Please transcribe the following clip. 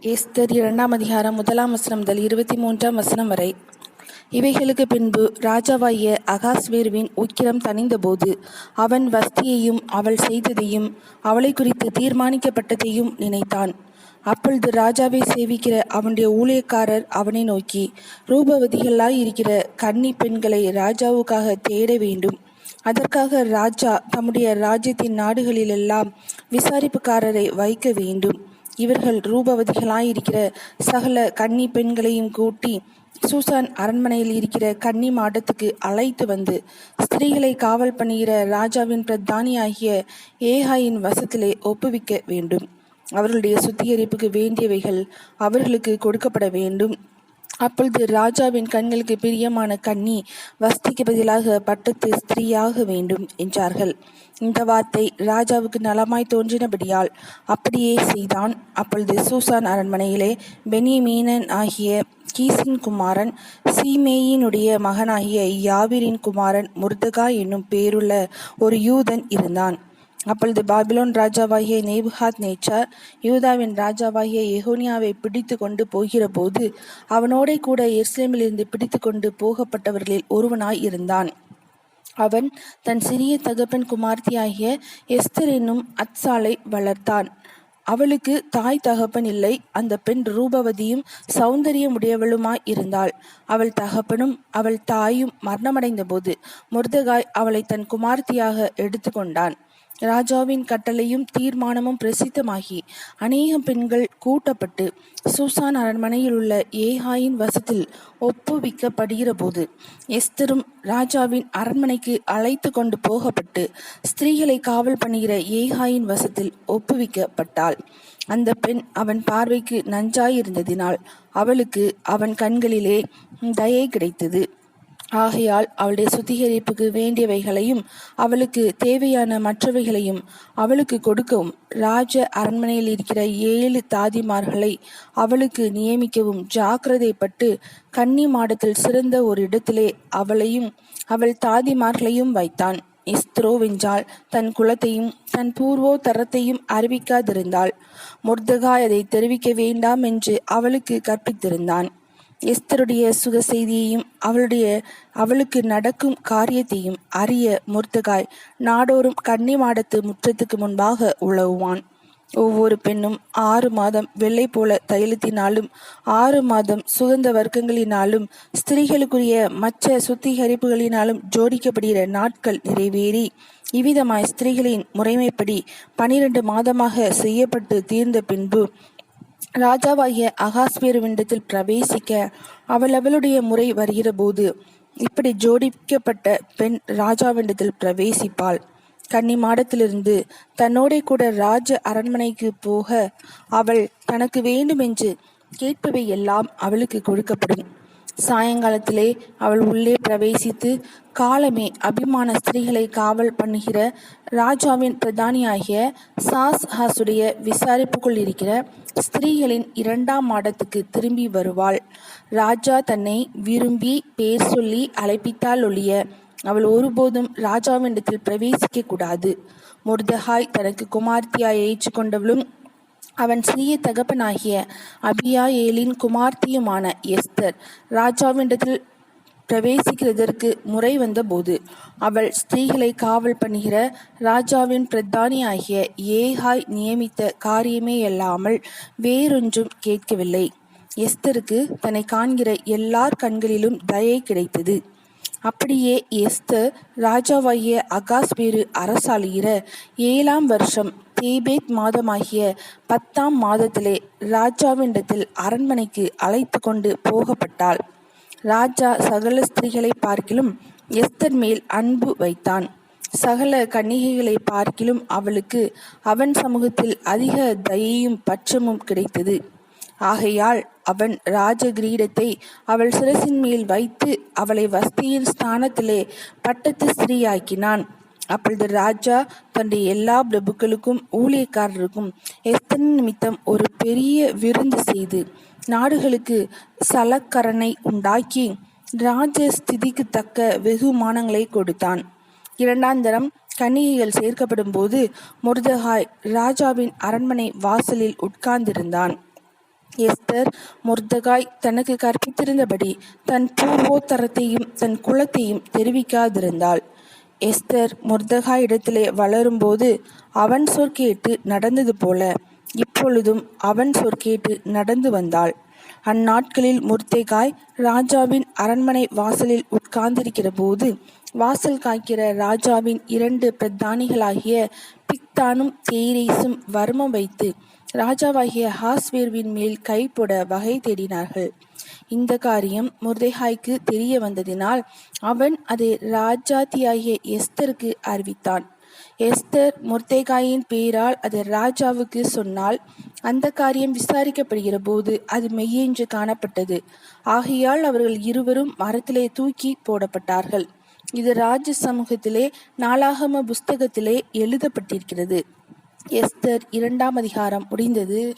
Esther இரண்டாம் அதிகாரம் முதலாம் வசனம் முதல் இருபத்தி மூன்றாம் வசனம் வரை. இவைகளுக்கு பின்பு ராஜாவாகிய அகாஸ்வேருவின் உக்கிரம் தணிந்தபோது அவன் வஸ்தியையும் அவள் செய்ததையும் அவளை குறித்து தீர்மானிக்கப்பட்டதையும் நினைத்தான். அப்பொழுது ராஜாவை சேவிக்கிற அவனுடைய ஊழியக்காரர் அவனை நோக்கி ரூபவதிகளாய் இருக்கிற கன்னி பெண்களை ராஜாவுக்காக தேட வேண்டும். அதற்காக ராஜா தம்முடைய ராஜ்யத்தின் நாடுகளிலெல்லாம் விசாரிப்புக்காரரை வைக்க வேண்டும். இவர்கள் ரூபவதிகளாயிருக்கிற சகல கன்னி பெண்களையும் கூட்டி சூசான் அரண்மனையில் இருக்கிற கன்னி மாடத்துக்கு அழைத்து வந்து ஸ்திரீகளை காவல் பண்ணுகிற ராஜாவின் பிரதானியாகிய ஏஹாயின் வசத்திலே ஒப்புவிக்க வேண்டும். அவர்களுடைய சுத்திகரிப்புக்கு வேண்டியவைகள் அவர்களுக்கு கொடுக்கப்பட வேண்டும். அப்பொழுது ராஜாவின் கண்களுக்கு பிரியமான கண்ணி வஸ்திக்கு பதிலாக பட்டத்து ஸ்திரீயாக வேண்டும் என்றார்கள். இந்த வார்த்தை ராஜாவுக்கு நலமாய் தோன்றினபடியால் அப்படியே செய்தான். அப்பொழுது சூசான் அரண்மனையிலே பெனிமீனன் ஆகிய கீசின் குமாரன் சீமேயினுடைய மகனாகிய யாவிரின் குமாரன் முர்தகா என்னும் பேருள்ள ஒரு யூதன் இருந்தான். அப்பொழுது பாபிலோன் ராஜாவாகிய நேபுகாத் நேச்சார் யூதாவின் ராஜாவாகிய எஹோனியாவை பிடித்து கொண்டு போகிற போது அவனோட கூட எருசலேமிலிருந்து பிடித்து கொண்டு போகப்பட்டவர்களில் ஒருவனாய் இருந்தான். அவன் தன் சிறிய தகப்பன் குமார்த்தியாகிய எஸ்தர் என்னும் அத்சாலை வளர்த்தான். அவளுக்கு தாய் தகப்பன் இல்லை அந்த பெண் ரூபவதியும் சௌந்தரியமுடையவளுமாய் இருந்தாள். அவள் தகப்பனும் அவள் தாயும் மரணமடைந்த போது முர்தகாய் அவளை தன் குமார்த்தியாக எடுத்துக்கொண்டான். ராஜாவின் கட்டளையும் தீர்மானமும் பிரசித்தமாகி. அநேக பெண்கள் கூட்டப்பட்டு சூசான் அரண்மனையில் உள்ள ஏகாயின் வசத்தில் ஒப்புவிக்கப்படுகிற போது எஸ்தரும் ராஜாவின் அரண்மனைக்கு அழைத்து கொண்டு போகப்பட்டு ஸ்திரீகளை காவல் பண்ணுகிற ஏகாயின் வசத்தில் ஒப்புவிக்கப்பட்டாள். அந்த பெண் அவன் பார்வைக்கு நஞ்சாயிருந்ததினால் அவளுக்கு அவன் கண்களிலே தயை கிடைத்தது. ஆகையால் அவளுடைய சுத்திகரிப்புக்கு வேண்டியவைகளையும் அவளுக்கு தேவையான மற்றவைகளையும் அவளுக்கு கொடுக்கவும் ராஜ அரண்மனையில் இருக்கிற ஏழு தாதிமார்களை அவளுக்கு நியமிக்கவும் ஜாக்கிரதைப்பட்டு கன்னி மாடத்தில் சிறந்த ஒரு இடத்திலே அவளையும் அவள் தாதிமார்களையும் வைத்தான். இஸ்த்ரோவென்றால் தன் குலத்தையும் தன் பூர்வோ தரத்தையும் அறிவிக்காதிருந்தாள். முர்தகாய் அதை தெரிவிக்க வேண்டாம் என்று அவளுக்கு கற்பித்திருந்தான். எஸ்தருடைய சுக செய்தியையும் அவளுடைய அவளுக்கு நடக்கும் காரியத்தையும் அறிய முர்த்தகாய். நாடோறும் கன்னி மாடத்து முற்றத்துக்கு முன்பாக உழவுவான். ஒவ்வொரு பெண்ணும் ஆறு மாதம் வெள்ளை போல தைலத்தினாலும் ஆறு மாதம் சுகந்த வர்க்கங்களினாலும் ஸ்திரீகளுக்குரிய மற்ற சுத்திகரிப்புகளினாலும் ஜோடிக்கப்படுகிற நாட்கள் நிறைவேறி இவ்விதமாய் ஸ்திரீகளின் முறைமைப்படி பனிரெண்டு மாதமாக செய்யப்பட்டு தீர்ந்த பின்பு ராஜாவாகிய அகாஸ்பேருவிண்டத்தில் பிரவேசிக்க அவள் அவளுடைய முறை வருகிற போது இப்படி ஜோடிக்கப்பட்ட பெண் ராஜாவிண்டத்தில் பிரவேசிப்பாள். கன்னி மாடத்திலிருந்து தன்னோட கூட ராஜ அரண்மனைக்கு போக அவள் தனக்கு வேண்டுமென்று கேட்பவை எல்லாம் அவளுக்கு கொடுக்கப்படும். சாயங்காலத்திலே அவள் உள்ளே பிரவேசித்து காலமே அபிமான ஸ்திரீகளை காவல் பண்ணுகிற ராஜாவின் பிரதானியாகிய சாஸ் ஹாசுடைய விசாரிப்புக்குள் இருக்கிற ஸ்திரீகளின் இரண்டாம் மாடத்துக்கு திரும்பி வருவாள். ராஜா தன்னை விரும்பி பேர் சொல்லி அழைப்பித்தால் ஒழிய அவள் ஒருபோதும் ராஜாவினிடத்தில் பிரவேசிக்க கூடாது. முர்தஹாய் தனக்கு குமார்த்தியாய் ஏற்றுக்கொண்டவளும் அவன் சிறிய தகப்பனாகிய அபியாயேலின் குமார்த்தியுமான எஸ்தர் ராஜாவினிடத்தில் பிரவேசிக்கிறதற்கு முறை வந்தபோது அவள் ஸ்திரீகளை காவல் பண்ணுகிற ராஜாவின் பிரதானியாகிய ஏஹாய் நியமித்த காரியமே அல்லாமல் வேறொன்றும் கேட்கவில்லை. எஸ்தருக்கு தன்னை காண்கிற எல்லார் கண்களிலும் தயை கிடைத்தது. அப்படியே எஸ்தர் ராஜாவாகிய அகாஸ்பேரு அரசாளுகிற ஏழாம் வருஷம் தேபேத் மாதமாகிய பத்தாம் மாதத்திலே ராஜாவினிடத்தில் அரண்மனைக்கு அழைத்து கொண்டு போகப்பட்டாள். ராஜா சகல ஸ்திரீகளை பார்க்கிலும் எஸ்தர் மேல் அன்பு வைத்தான். சகல கன்னிகைகளை பார்க்கிலும் அவளுக்கு அவன் சமூகத்தில் அதிக தயையும் பட்சமும் கிடைத்தது. ஆகையால் அவன் ராஜ கிரீடத்தை அவள் சிரசின் மேல் வைத்து அவளை வஸ்தியின் ஸ்தானத்திலே பட்டத்து ஸ்திரீயாக்கினான். அப்பொழுது ராஜா தன்னுடைய எல்லா பிரபுக்களுக்கும் ஊழியக்காரருக்கும் எஸ்தன் நிமித்தம் ஒரு பெரிய விருந்து செய்து நாடுகளுக்கு சலக்கரனை உண்டாக்கி ராஜ ஸ்திதிக்கு தக்க வெகுமானங்களை கொடுத்தான். இரண்டாந்தரம் கன்னிகைகள் சேர்க்கப்படும் போது முருதகாய் ராஜாவின் அரண்மனை வாசலில் உட்கார்ந்திருந்தான். எஸ்தர் முர்தகாய் தனக்கு கற்பித்திருந்தபடி தன் பூர்வோத்தரத்தையும் தன் குலத்தையும் தெரிவிக்காதிருந்தாள். எஸ்தர் முர்தகா இடத்திலே வளரும்போது அவன் சொற்கேட்டு நடந்தது போல இப்பொழுதும் அவன் சொற்கேட்டு நடந்து வந்தாள். அந்நாட்களில் முர்தேகாய் ராஜாவின் அரண்மனை வாசலில் உட்கார்ந்திருக்கிற போது வாசல் காய்க்கிற ராஜாவின் இரண்டு பிரதானிகளாகிய பிக்தானும் தேரேசும் வர்மம் வைத்து ராஜாவாகிய ஹாஸ்வேர்வின் மேல் கைப்பட வகை தேடினார்கள். இந்த காரியம் முர்தேகாய்க்கு தெரிய வந்ததினால் அவன் அதை ராஜாத்தியாகிய எஸ்தருக்கு அறிவித்தான். எஸ்தர் முர்தேகாயின் பேரால் அது ராஜாவுக்கு சொன்னால் அந்த காரியம் விசாரிக்கப்படுகிற போது அது மெய்யென்று காணப்பட்டது. ஆகையால் அவர்கள் இருவரும் மரத்திலே தூக்கி போடப்பட்டார்கள். இது ராஜ சமூகத்திலே நாளாகம புஸ்தகத்திலே எழுதப்பட்டிருக்கிறது. எஸ்தர் இரண்டாம் அதிகாரம் முடிந்தது.